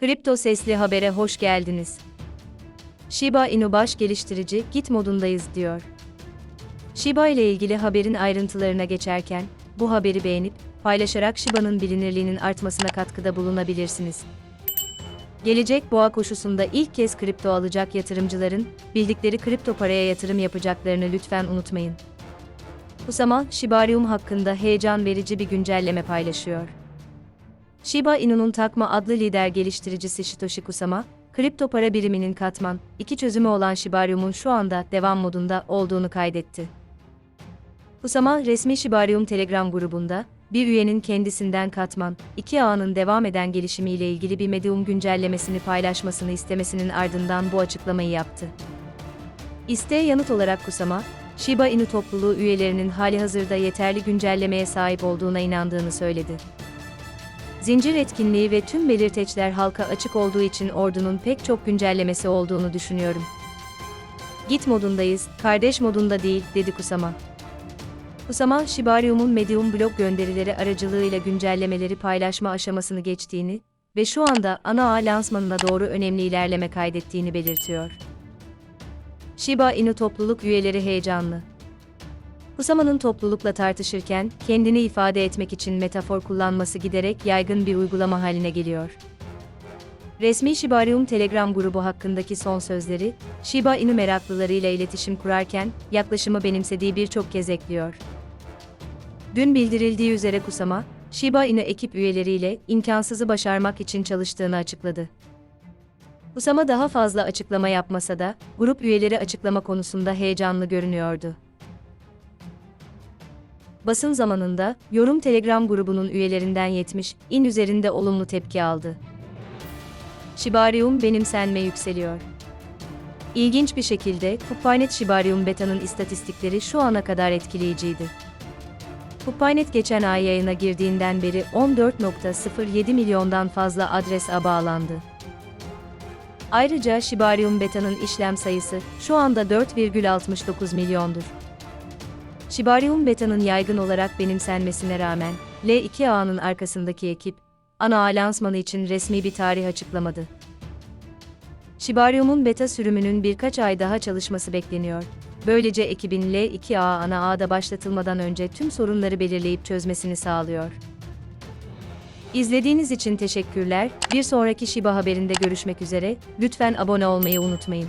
Kripto Sesli Haber'e hoş geldiniz. Shiba Inu baş geliştirici git modundayız diyor. Shiba ile ilgili haberin ayrıntılarına geçerken, bu haberi beğenip, paylaşarak Shiba'nın bilinirliğinin artmasına katkıda bulunabilirsiniz. Gelecek boğa koşusunda ilk kez kripto alacak yatırımcıların, bildikleri kripto paraya yatırım yapacaklarını lütfen unutmayın. Kusama, Shibarium hakkında heyecan verici bir güncelleme paylaşıyor. Shiba Inu'nun Takma adlı lider geliştiricisi Satoshi Kusama, kripto para biriminin katman, iki çözümü olan Shibarium'un şu anda devam modunda olduğunu kaydetti. Kusama, resmi Shibarium Telegram grubunda, bir üyenin kendisinden katman, iki ağının devam eden gelişimiyle ilgili bir Medium güncellemesini paylaşmasını istemesinin ardından bu açıklamayı yaptı. İsteğe yanıt olarak Kusama, Shiba Inu topluluğu üyelerinin hali hazırda yeterli güncellemeye sahip olduğuna inandığını söyledi. Zincir etkinliği ve tüm belirteçler halka açık olduğu için ordunun pek çok güncellemesi olduğunu düşünüyorum. Git modundayız, kardeş modunda değil, dedi Kusama. Kusama, Shibarium'un Medium blog gönderileri aracılığıyla güncellemeleri paylaşma aşamasını geçtiğini ve şu anda ana ağ lansmanına doğru önemli ilerleme kaydettiğini belirtiyor. Shiba Inu topluluk üyeleri heyecanlı. Kusama'nın toplulukla tartışırken kendini ifade etmek için metafor kullanması giderek yaygın bir uygulama haline geliyor. Resmi Shibarium Telegram grubu hakkındaki son sözleri, Shiba Inu meraklılarıyla iletişim kurarken yaklaşımı benimsediği birçok kez ekliyor. Dün bildirildiği üzere Kusama, Shiba Inu ekip üyeleriyle imkansızı başarmak için çalıştığını açıkladı. Kusama daha fazla açıklama yapmasa da, grup üyeleri açıklama konusunda heyecanlı görünüyordu. Basın zamanında, yorum Telegram grubunun üyelerinden 70, in üzerinde olumlu tepki aldı. Shibarium benimsenme yükseliyor. İlginç bir şekilde, Kuppaynet Shibarium Beta'nın istatistikleri şu ana kadar etkileyiciydi. Kuppaynet geçen ay yayına girdiğinden beri 14.07 milyondan fazla adres ağ bağlandı. Ayrıca Shibarium Beta'nın işlem sayısı şu anda 4,69 milyondur. Shibarium Beta'nın yaygın olarak benimsenmesine rağmen, L2 ağının arkasındaki ekip, ana ağ lansmanı için resmi bir tarih açıklamadı. Shibarium'un beta sürümünün birkaç ay daha çalışması bekleniyor. Böylece ekibin L2 ağ ana ağda başlatılmadan önce tüm sorunları belirleyip çözmesini sağlıyor. İzlediğiniz için teşekkürler. Bir sonraki Shiba haberinde görüşmek üzere. Lütfen abone olmayı unutmayın.